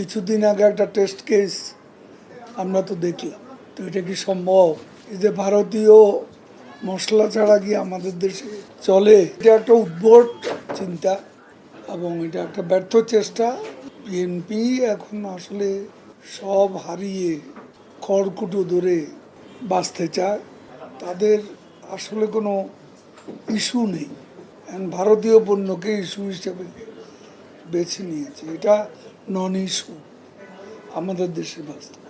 কিছুদিন আগে একটা টেস্ট কেস আমরা তো দেখলাম। তো এটা কি সম্ভব? এই যে ভারতীয় মশলা ছাড়া কি আমাদের দেশে চলে? এটা একটা উদ্ভট চিন্তা এবং এটা একটা ব্যর্থ চেষ্টা। বিএনপি এখন আসলে সব হারিয়ে খড়কুটো ধরে বাঁচতে চায়। তাদের আসলে কোনো ইস্যু নেই। ভারতীয় পণ্যকে ইস্যু হিসেবে বেছে নিয়েছে। এটা নন ইস্যু আমাদের দেশের বাস্তব।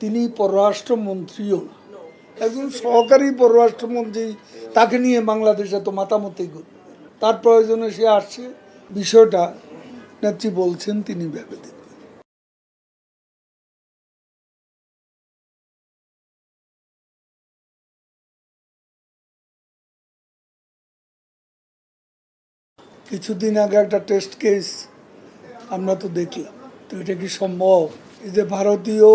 তিনি পররাষ্ট্রমন্ত্রীও না। একজন সহকারী পররাষ্ট্রমন্ত্রী, তাকে নিয়ে বাংলাদেশে তো মাতামতি করবে। তার প্রয়োজনে সে আসছে। বিষয়টা নেত্রী বলছেন, তিনি ভেবে কিছুদিন আগে একটা টেস্ট কেস আমরা তো দেখলাম। তো এটা কি সম্ভব? এই যে ভারতীয়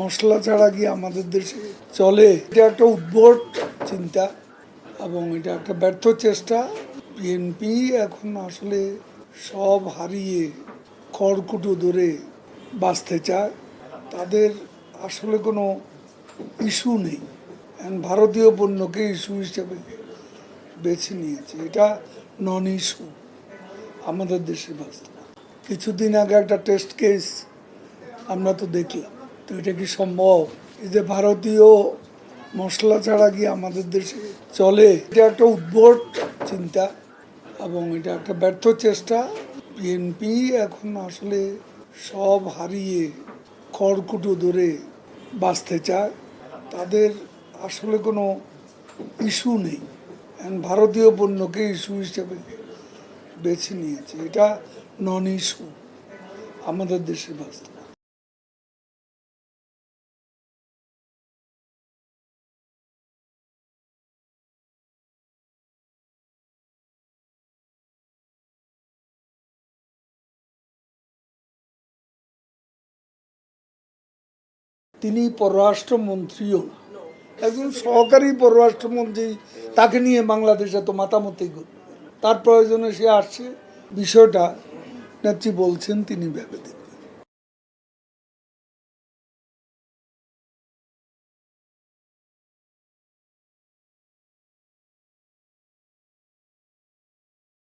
মশলা ছাড়া কি আমাদের দেশে চলে? এটা একটা উদ্ভট চিন্তা এবং এটা একটা ব্যর্থ চেষ্টা। বিএনপি এখন আসলে সব হারিয়ে খড়কুটো ধরে বাঁচতে চায়। তাদের আসলে কোনো ইস্যু নেই। ভারতীয় পণ্যকে ইস্যু হিসেবে বেছে নিয়েছে। এটা নন ইস্যু। আমাদের দেশে বাস্তব কিছুদিন আগে একটা টেস্ট কেস আমরা তো দেখলাম। তো এটা কি সম্ভব? এই যে ভারতীয় মশলা ছাড়া কি আমাদের দেশে চলে? এটা একটা উদ্ভট চিন্তা। এবং এটা একটা ব্যর্থ চেষ্টা। বিএনপি এখন আসলে সব হারিয়ে খড়কুটো ধরে বাঁচতে চায়। তাদের আসলে কোনো ইস্যু নেই। ভারতীয় পণ্যকে ইস্যু হিসেবে বেছে নিয়েছে। এটা নন ইস্যু আমাদের দেশে বাস্তব তিনি পররাষ্ট্রমন্ত্রীও না। একজন সহকারী পররাষ্ট্রমন্ত্রী, তাকে নিয়ে বাংলাদেশ এত মাতামতি তার প্রয়োজনে সে আসছে। বিষয়টা নেত্রী বলছেন, তিনি ভেবে দেখবেন